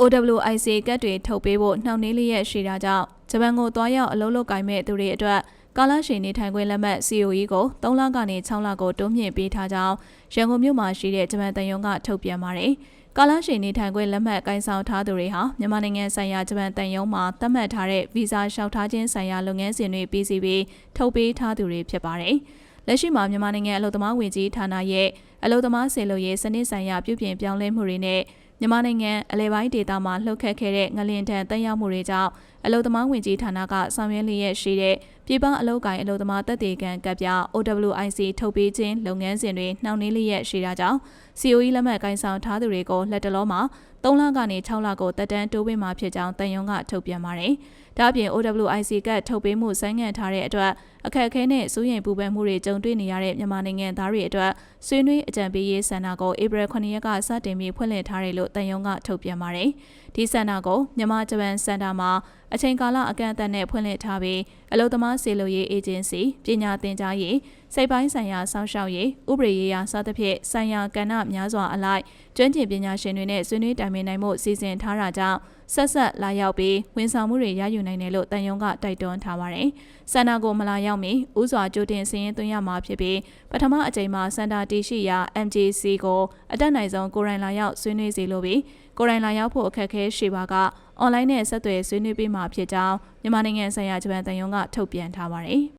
OWIC ကတ်တွေထုတ်ပေးဖို့နှောင့်နှေးလျက်ရှိတာကြောင့်ဂျပန်ကိုသွားရောက်အလုပ်လုပ်ကိုင်မဲ့သူတွေအတွက်ကာလရှည်နေထိုင်ခွင့်လက်မှတ် COE ကို3လကနေ6လကိုတိုးမြှင့်ပေးထားကြောင်းရန်ကုန်မြို့မှာရှိတဲ့ဂျပန်တန်ယုံကထုတ်ပြန်ပါတယ်။ကာလရှည်နေထိုင်ခွင့်လက်မှတ်ကိုင်ဆောင်ထားသူတွေဟာမြန်မာနိုင်ငံဆိုင်ရာဂျပန်တန်ယုံမှာသတ်မှတ်ထားတဲ့ဗီဇာလျှောက်ထားခြင်းဆိုင်ရာလုပ်ငန်းစဉ်တွေပြီးစီးပြီးထုတ်ပေးထားသူတွေဖြစ်ပါတယ်။လက်ရှိမှာမြန်မာနိုင်ငံအလုံသမားဝင်ကြီးဌာနရဲ့အလုံသမားစေလို့ရေးစနစ်ဆိုင်ရာပြုပြင်ပြောင်းလဲမှုတွေနဲ့ မြန်မာနိုင်ငံအလဲပိုင်းဒေသမှာလှုပ်ခတ်ခဲ့တဲ့ငလင်တန်တက်ရောက်မှုတွေကြောင့်အလုံသမားဝင်ကြီးဌာနကဆောင်ရွက်လျက်ရှိတဲ့ပြည်ပအလုပ်ကိုင်အလုံသမားတပ်တေကန်ကပ်ပြ OWIC ထုတ်ပေးခြင်းလုပ်ငန်းစဉ်တွေနှောင့်နှေးလျက်ရှိတာကြောင့် COE လက်မှတ်ကိုင်ဆောင်ထားသူတွေကိုလက်တလုံးမှာ3လကနေ6လကိုတက်တန်းတိုးပေးမှာဖြစ်ကြောင်းတန်ယုံကထုတ်ပြန်ပါတယ်။ဒါ့အပြင် OWIC ကထုတ်ပေးမှုဆိုင်းငံ့ထားတဲ့အတွက်အခက်အခဲနဲ့စိုးရိမ်ပူပန်မှုတွေကြုံတွေ့နေရတဲ့မြန်မာနိုင်ငံသားတွေအတွက်ဆွေးနွေးအကြံပေးရေးဆန္ဒကိုဧပြီ9ရက်ကစတင်ပြီးဖွင့်လှစ်ထားတယ်လို့တန်ယုံကထုတ်ပြန်ပါတယ်။ဒီဆန္ဒကိုမြန်မာဂျပန်စင်တာမှာ အချိန်ကာလအကန့်အသတ်နဲ့ဖွင့်လှစ်ထားပြီးအလုံသမားစေလိုရေးအေဂျင်စီပညာသင်ကြားရေးစိတ်ပိုင်းဆိုင်ရာစောင့်ရှောက်ရေးဥပဒေရေးရာစသဖြင့်ဆိုင်ရာကဏ္ဍများစွာအလိုက်ကျွမ်းကျင်ပညာရှင်တွေနဲ့ဆွေးနွေးတိုင်ပင်နိုင်မှုစီစဉ်ထားတာကြောင့်ဆက်ဆက်လာရောက်ပြီးဝန်ဆောင်မှုတွေရယူနိုင်တယ်လို့တန်ယုံကတိုက်တွန်းထားပါတယ်။စန္ဒာကိုမလာရောက်မီဥစွာကြိုတင်စည်ရင်သွင်းရမှာဖြစ်ပြီးပထမအကြိမ်မှာစန္ဒာတီရှိရာ MJC ကိုအတက်နိုင်ဆုံးကိုရိုင်းလာရောက်ဆွေးနွေးစီလိုပြီး ကိုရိုင်းလာရောက်ဖို့အခက်အခဲရှိပါကအွန်လိုင်းနဲ့ဆက်သွယ်ဆွေးနွေးပေးမှာဖြစ်ကြောင်းမြန်မာနိုင်ငံဆိုင်ရာဂျပန်တန်ယုံကထုတ်ပြန်ထားပါတယ်။